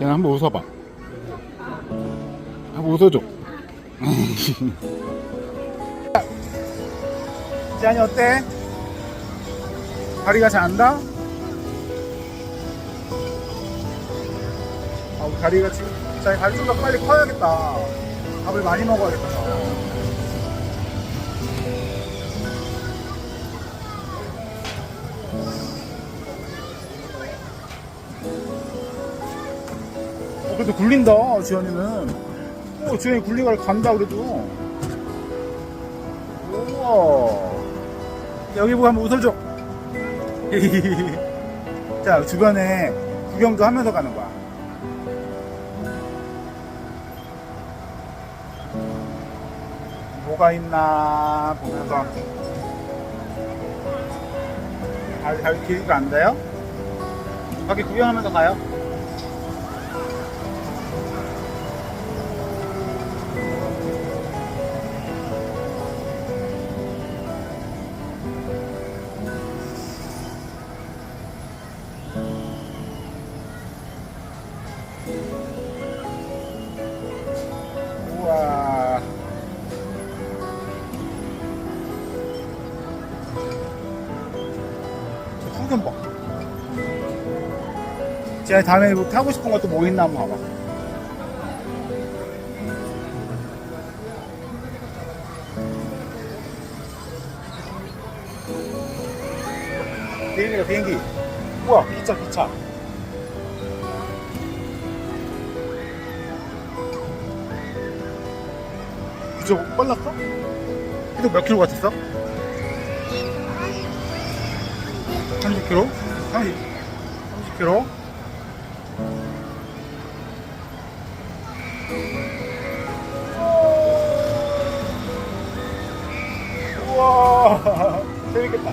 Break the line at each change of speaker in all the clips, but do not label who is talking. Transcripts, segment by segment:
쟤는 한번 웃어봐. 한번 웃어줘. 지안이 어때? 다리가 잘 안다? 아, 다리가 지금, 자, 다리 좀 더 빨리 커야겠다. 밥을 많이 먹어야겠다. 그래도 굴린다, 지현이는. 오, 지현이 굴리가 간다, 그래도. 우와. 여기 보고 한번 웃어줘. 자, 주변에 구경도 하면서 가는 거야. 뭐가 있나 보면서. 잘, 잘 길이가 안 돼요? 밖에 구경하면서 가요. 우와. 저 풍경 봐. 제가 다음에 뭐 타고 싶은 것도 뭐 있나 한번 봐봐. 비행기다 비행기. 우와 기차 기차. 그저 빨랐어? 이거 몇 킬로 같았어? 30킬로? 30, 30킬로? 우와 재밌겠다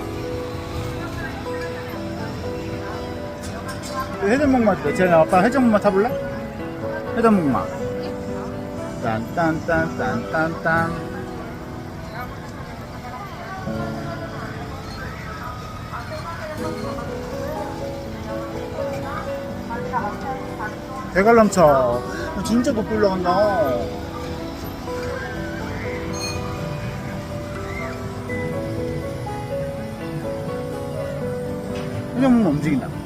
해전목마 있다 쟤네 아빠 해전목마 타볼래? 해전목마 딴딴딴딴딴딴. 대관람차. 진짜 높이 올라간다. 해전목마 움직인다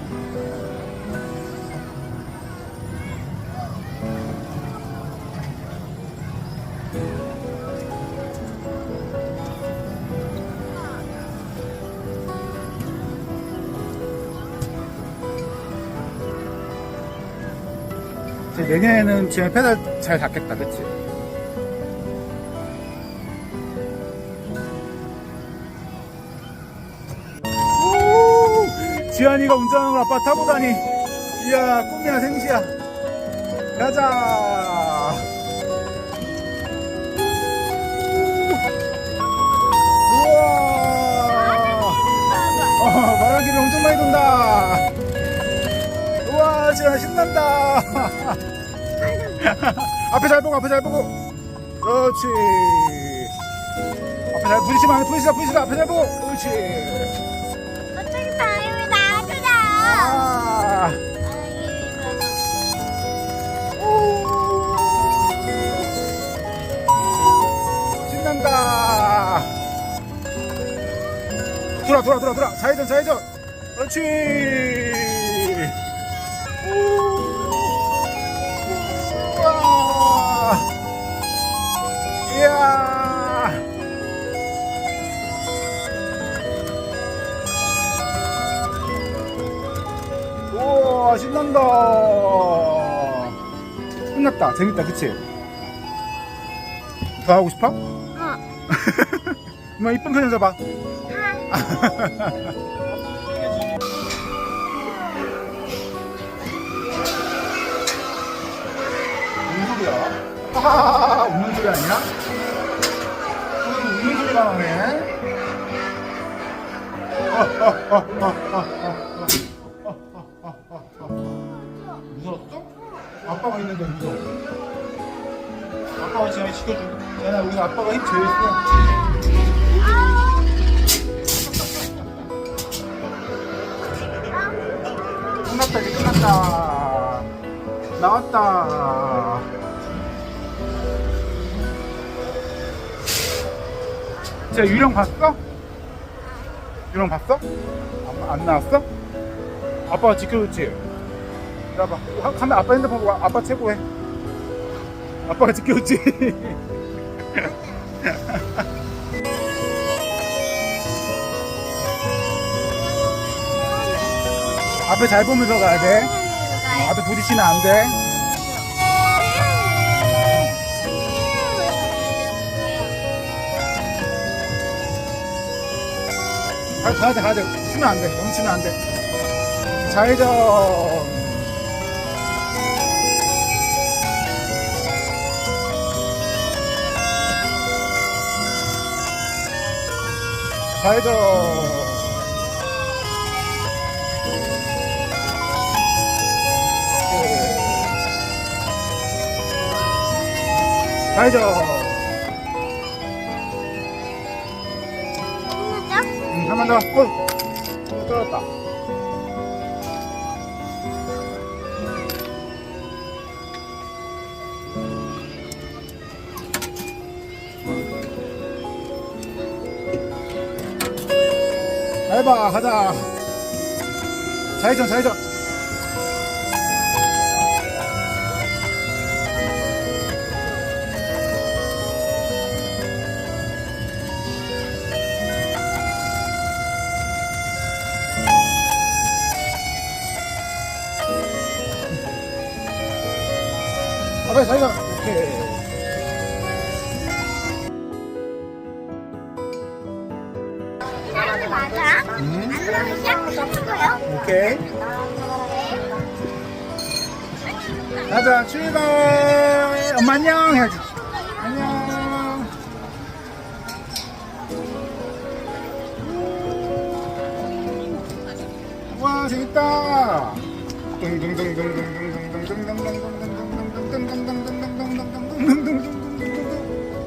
내년에는 지금 페달 잘 닿겠다, 그치? 오! 지한이가 운전하는 걸 아빠 타고 다니. 이야, 꿈이야, 생시야. 가자. 어, 바람길이 엄청 많이 돈다. 우와, 지한아 신난다. 앞에 잘 보고 앞에 잘 보고 그렇지 앞에 잘 부딪히면 안 돼 부딪히다 부딪히다 앞에 잘 보고 그렇지
어떻게.
아 오. 신난다 돌아 돌아 돌아 돌아. 좌회전 좌회전. 그렇지. 이야. 우와 신난다. 끝났다. 재밌다 그치? 더 하고 싶어?
어.
엄마 이쁜 표정 잡아 소리야? 하하하하 웃는 소리 아니야? 웃는 소리가 나네 무서웠어? 아빠가 있는데 무서워 아빠가 지금 시켜줄게 쟤나 여기서 아빠가 힘 제일 세 끝났다 나왔다. 쟤 유령 봤어? 유령 봤어? 안, 안 나왔어? 아빠가 지켜줬지? 나봐. 카메라 아빠 핸드폰 보고 아빠 최고해. 아빠가 지켜줬지? 앞에 잘 보면서 가야 돼. 어, 앞에 부딪히면 안 돼. 가, 가야 돼, 가야 돼. 치면 안 돼. 멈추면 안 돼. 좌회전. 좌회전. 좌회전. 응, 한번 더. 어, 어, 떨어졌다. 해봐, 가자. 좌회전, 좌회전. 아, 빨리 좌회전. 오케이.
맞아?
음.
안 나오면 시작하고요.
오케이. 가자, 출발! 엄마 안녕! 해야지. 안녕! 와, 재밌다!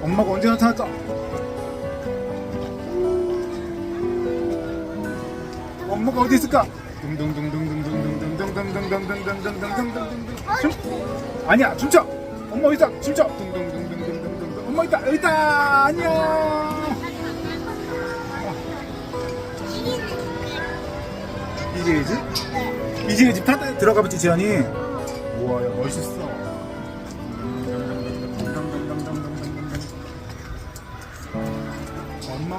엄마가 언제 나타났죠? 엄마가 어디 있을까? 춤? 아니야 춤춰! 엄마 어디 있다 춤춰! 엄마 있다 여기 있다! 안녕! 이제 이제? 이제 집 타, 들어가 보지 지연이. 우와 야 멋있어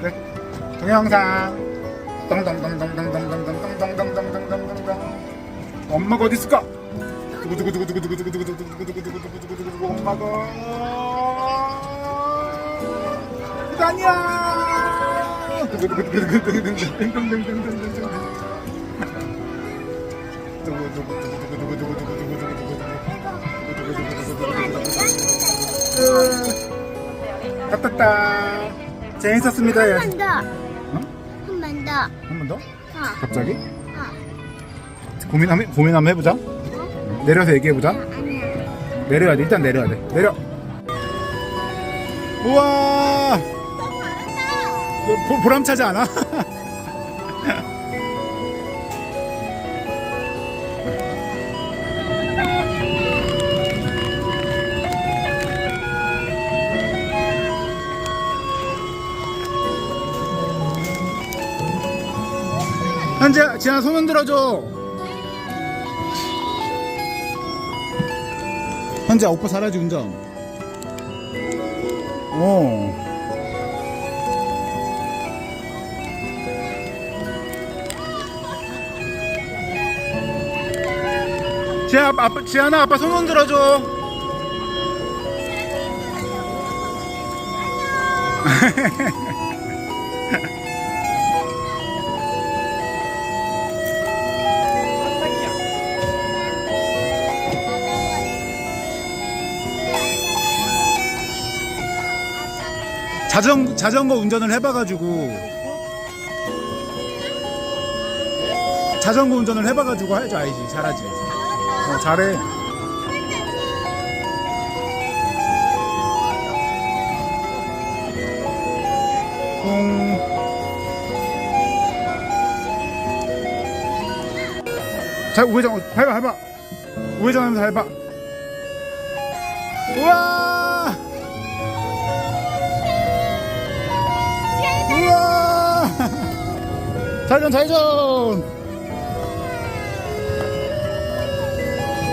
그래? 동영상 덩덩덩덩덩덩덩덩덩덩덩덩덩덩덩덩덩 엄마가 어디 있을까? 두구두구두구두구두구두구두구두구두구두구두구두구두구 엄마가 안녕 갔다 재밌었습니다
한 번 더.
어?
한번 더.
한 번 더?
어.
갑자기?
어.
고민 한번 고민 한번 해보자. 내려서 얘기해 보자.
아니야.
내려야 돼. 일단 내려야 돼. 내려. 우와. 너 보, 보람차지 않아? 현재 지아 손 흔들어줘. 현재 오빠 잘하지 운전. 어. 지아 아빠 지아나 아빠 손 흔들어줘. 자전 자전거 운전을 해봐가지고 자전거 운전을 해봐가지고 할줄 알지 잘하지 어, 잘해 공 자, 우회전, 밟아, 밟아. 우회전하면서 밟아. 우와! 잘전!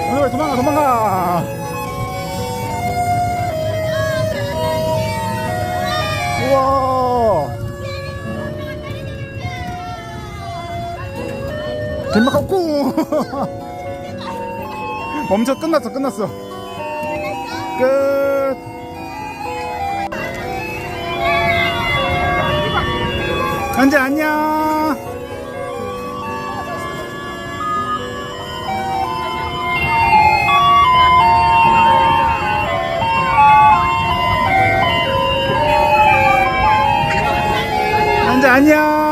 어, 도망가, 도망가! 우와! gem막 꺾고! 멈춰, 끝났어, 끝났어. 끝! 현재 안녕! 안녕!